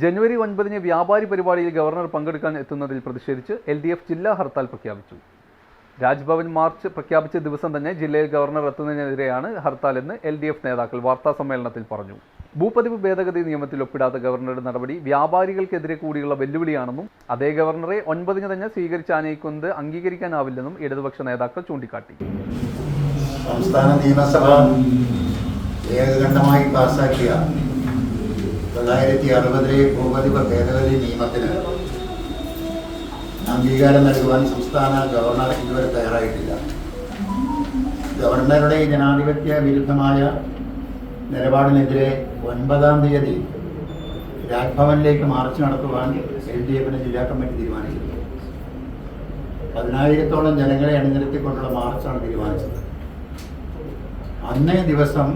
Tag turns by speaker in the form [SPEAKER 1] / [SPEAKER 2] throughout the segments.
[SPEAKER 1] ജനുവരി ഒൻപതിന് വ്യാപാരി പരിപാടിയിൽ ഗവർണർ പങ്കെടുക്കാൻ എത്തുന്നതിൽ പ്രതിഷേധിച്ച് എൽ ഡി എഫ് ജില്ലാ ഹർത്താൽ പ്രഖ്യാപിച്ചു. രാജ്ഭവൻ മാർച്ച് പ്രഖ്യാപിച്ച ദിവസം തന്നെ ജില്ലയിൽ ഗവർണർ എത്തുന്നതിനെതിരെയാണ് ഹർത്താൽ എന്ന് എൽ ഡി എഫ് നേതാക്കൾ വാർത്താ സമ്മേളനത്തിൽ പറഞ്ഞു. ഭൂപതിവ് ഭേദഗതി നിയമത്തിൽ ഒപ്പിടാത്ത ഗവർണറുടെ നടപടി വ്യാപാരികൾക്കെതിരെ കൂടിയുള്ള വെല്ലുവിളിയാണെന്നും അതേ ഗവർണറെ ഒൻപതിന് തന്നെ സ്വീകരിച്ച് ആനയിക്കുന്നത് അംഗീകരിക്കാനാവില്ലെന്നും ഇടതുപക്ഷ നേതാക്കൾ ചൂണ്ടിക്കാട്ടി.
[SPEAKER 2] സംസ്ഥാന നിയമസഭ ഏകകണ്ഠമായി പാസാക്കിയ തൊള്ളായിരത്തി അറുപതിലെ ഭൂപതിവ ഭേദഗതി നിയമത്തിന് അംഗീകാരം നൽകുവാൻ സംസ്ഥാന ഗവർണർ ഇതുവരെ തയ്യാറായിട്ടില്ല. ഗവർണറുടെ ജനാധിപത്യ വിരുദ്ധമായ നിലപാടിനെതിരെ ഒൻപതാം തീയതി രാജ്ഭവനിലേക്ക് മാർച്ച് നടത്തുവാൻ എൽ ഡി എഫിന് ജില്ലാ കമ്മിറ്റി തീരുമാനിച്ചിട്ടുണ്ട് പതിനായിരത്തോളം ജനങ്ങളെ അണിനിരത്തിക്കൊണ്ടുള്ള മാർച്ചാണ് തീരുമാനിച്ചത്. അന്നേ ദിവസം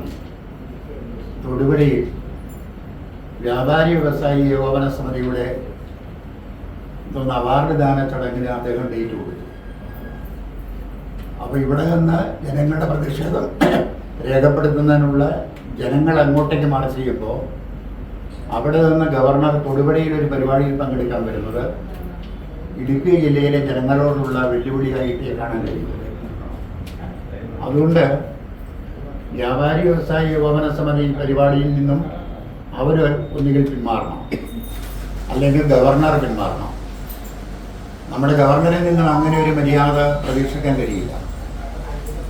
[SPEAKER 2] തൊടുപുഴയിൽ വ്യാപാരി വ്യവസായി ഏകോപന സമിതിയുടെ അവാർഡ് ദാന ചടങ്ങിന് അദ്ദേഹം ഡേറ്റ് കൊടുത്തു. അപ്പോൾ ഇവിടെ നിന്ന് ജനങ്ങളുടെ പ്രതിഷേധം രേഖപ്പെടുത്തുന്നതിനുള്ള ജനങ്ങൾ അങ്ങോട്ടേക്ക് മാർച്ച് ചെയ്യുമ്പോൾ അവിടെ നിന്ന് ഗവർണർ തൊടുപുഴയിൽ ഒരു പരിപാടിയിൽ പങ്കെടുക്കാൻ വരുന്നത് ഇടുക്കി ജില്ലയിലെ ജനങ്ങളോടുള്ള വെല്ലുവിളിയായിട്ട് കാണാൻ കഴിയുന്നത്. അതുകൊണ്ട് വ്യാപാരി വ്യവസായി ഏകോപന സമിതി പരിപാടിയിൽ നിന്നും അവർ ഒന്നുകിൽ പിന്മാറണം. അല്ലെങ്കിൽ ഗവർണർ പിന്മാറണം. നമ്മുടെ ഗവർണറിൽ നിന്നും അങ്ങനെ ഒരു മര്യാദ പ്രതീക്ഷിക്കാൻ കഴിയില്ല.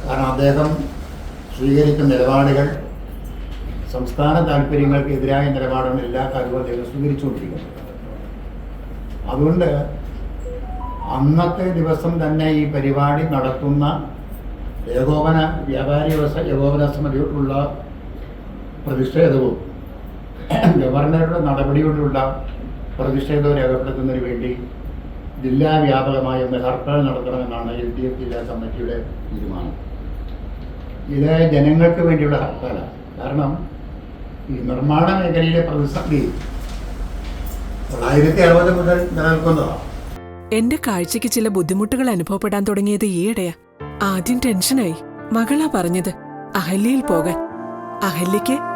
[SPEAKER 2] കാരണം അദ്ദേഹം സ്വീകരിക്കുന്ന നിലപാടുകൾ സംസ്ഥാന താല്പര്യങ്ങൾക്ക് എതിരായ നിലപാടാണ് എല്ലാ കാര്യവും അദ്ദേഹം സ്വീകരിച്ചുകൊണ്ടിരിക്കുന്നത് അതുകൊണ്ട് അന്നത്തെ ദിവസം തന്നെ ഈ പരിപാടി നടത്തുന്ന ഏകോപന വ്യാപാരി വ്യവസായ ഏകോപന സമിതിയോടുള്ള പ്രതിഷേധവും ഗവർണറുടെ നടപടിയോടുള്ള പ്രതിഷേധം രേഖപ്പെടുത്തുന്നതിന് വേണ്ടി ജില്ലാ വ്യാപകമായ ഒന്ന് ഹർത്താൽ നടത്തണമെന്നാണ് എൽ ഡി എഫ് ജില്ലാ കമ്മിറ്റിയുടെ തീരുമാനം. ഇത് ജനങ്ങൾക്ക് വേണ്ടിയുള്ള ഹർത്താലാണ്. കാരണം ഈ നിർമ്മാണ മേഖലയിലെ പ്രതിസന്ധി തൊള്ളായിരത്തി അറുപത് മുതൽ നിലനിൽക്കുന്നതാണ്.
[SPEAKER 3] എന്റെ കാഴ്ചക്ക് ചില ബുദ്ധിമുട്ടുകൾ അനുഭവപ്പെടാൻ തുടങ്ങിയത് ഈയിടെയാ. ആദ്യം ടെൻഷനായി. മകളാ പറഞ്ഞത് അഹല്യയിൽ പോകാൻ. അഹല്യയ്ക്ക്